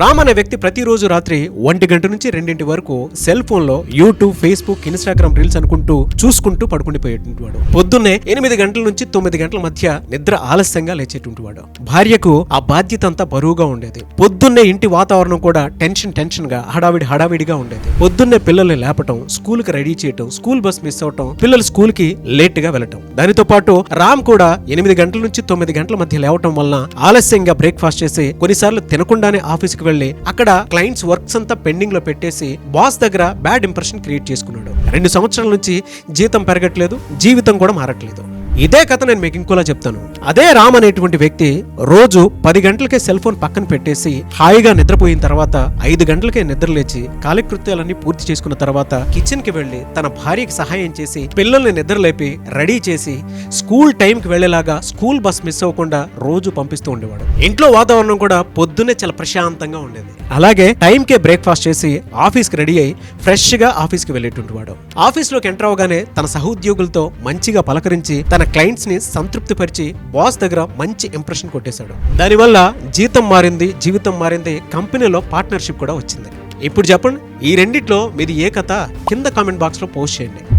రామ్ అనే వ్యక్తి ప్రతిరోజు రాత్రి ఒంటి గంట నుంచి రెండింటి వరకు సెల్ ఫోన్లో యూట్యూబ్ ఫేస్బుక్ ఇన్స్టాగ్రామ్ రీల్స్ అనుకుంటూ చూసుకుంటూ పడుకుండిపోయేటువంటి పొద్దున్నే ఎనిమిది గంటల నుంచి తొమ్మిది గంటల మధ్య నిద్ర ఆలస్యంగా లేచేటువంటి వాడు. భార్యకు ఆ బాధ్యత అంతా బరువుగా ఉండేది. పొద్దున్నే ఇంటి వాతావరణం కూడా టెన్షన్ టెన్షన్గా హడావిడి హడావిడిగా ఉండేది. పొద్దున్నే పిల్లల్ని లేపటం స్కూల్కి రెడీ చేయటం స్కూల్ బస్ మిస్ అవటం పిల్లలు స్కూల్కి లేట్గా వెళ్ళటం. దానితో పాటు రామ్ కూడా ఎనిమిది గంటల నుంచి తొమ్మిది గంటల మధ్య లేవటం వలన ఆలస్యంగా బ్రేక్ఫాస్ట్ చేసి కొన్నిసార్లు తినకుండానే ఆఫీస్ దగ్గరికి వెళ్ళి అక్కడ క్లయింట్స్ వర్క్స్ అంతా పెండింగ్లో పెట్టేసి బాస్ దగ్గర బ్యాడ్ ఇంప్రెషన్ క్రియేట్ చేసుకున్నాడు. రెండు సంవత్సరాల నుంచి జీతం పెరగట్లేదు జీవితం కూడా మారట్లేదు. ఇదే కథ నేను మీకు ఇంకోలా చెప్తాను. అదే రామ్ అనేటువంటి వ్యక్తి రోజు పది గంటలకే సెల్ ఫోన్ పక్కన పెట్టేసి హాయిగా నిద్రపోయిన తర్వాత ఐదు గంటలకే నిద్ర లేచి కాలకృత్యాలన్నీ పూర్తి చేసుకున్న తర్వాత కిచెన్కి వెళ్ళి తన భార్యకి సహాయం చేసి పిల్లల్ని నిద్రలేపి రెడీ చేసి స్కూల్ టైం కి వెళ్ళేలాగా స్కూల్ బస్ మిస్ అవ్వకుండా రోజు పంపిస్తూ ఉండేవాడు. ఇంట్లో వాతావరణం కూడా పొద్దున్నే చాలా ప్రశాంతంగా ఉండేది. అలాగే టైంకే బ్రేక్ఫాస్ట్ చేసి ఆఫీస్కి రెడీ అయి ఫ్రెష్గా ఆఫీస్కి వెళ్ళేటువంటి వాడు. ఆఫీస్లోకి ఎంటర్ అవగానే తన సహోద్యోగులతో మంచిగా పలకరించి తన క్లయింట్స్ని సంతృప్తిపరిచి బాస్ దగ్గర మంచి ఇంప్రెషన్ కొట్టేశాడు. దానివల్ల జీతం మారింది జీవితం మారింది కంపెనీలో పార్ట్నర్షిప్ కూడా వచ్చింది. ఇప్పుడు చెప్పండి ఈ రెండిట్లో మీది ఏ కథ? కింద కామెంట్ బాక్స్లో పోస్ట్ చేయండి.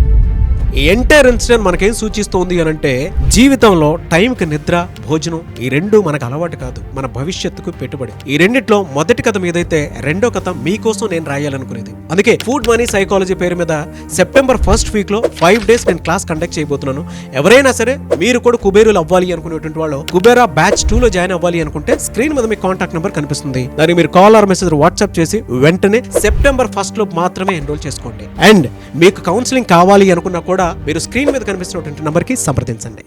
ఎంటైర్ ఇన్సిడెంట్ మనకేం సూచిస్తోంది అని అంటే జీవితంలో టైంకి నిద్ర భోజనం ఈ రెండు మనకు అలవాటు కాదు. మన భవిష్యత్తుకు పెట్టుబడి. ఈ రెండిట్లో మొదటి కథ మీదైతే రెండో కథ మీకోసం నేను రాయాలనుకునేది. అందుకే ఫుడ్ మనీ సైకాలజీ పేరు మీద సెప్టెంబర్ ఫస్ట్ వీక్లో ఫైవ్ డేస్ నేను క్లాస్ కండక్ట్ చేయబోతున్నాను. ఎవరైనా సరే మీరు కూడా కుబేరులు అవ్వాలి అనుకునేటువంటి వాళ్ళు కుబేరా బ్యాచ్ టూ లో జాయిన్ అవ్వాలి అనుకుంటే స్క్రీన్ మీద మీ కాంటాక్ట్ నెంబర్ కనిపిస్తుంది. దానికి మీరు కాల్ ఆర్ మెసేజ్ వాట్సాప్ చేసి వెంటనే సెప్టెంబర్ ఫస్ట్లో మాత్రమే ఎన్రోల్ చేసుకోండి. అండ్ మీకు కౌన్సిలింగ్ కావాలి అనుకున్నా కూడా కూడా మీరు స్క్రీన్ మీద కనిపిస్తున్నటువంటి నంబర్కి సంప్రదించండి.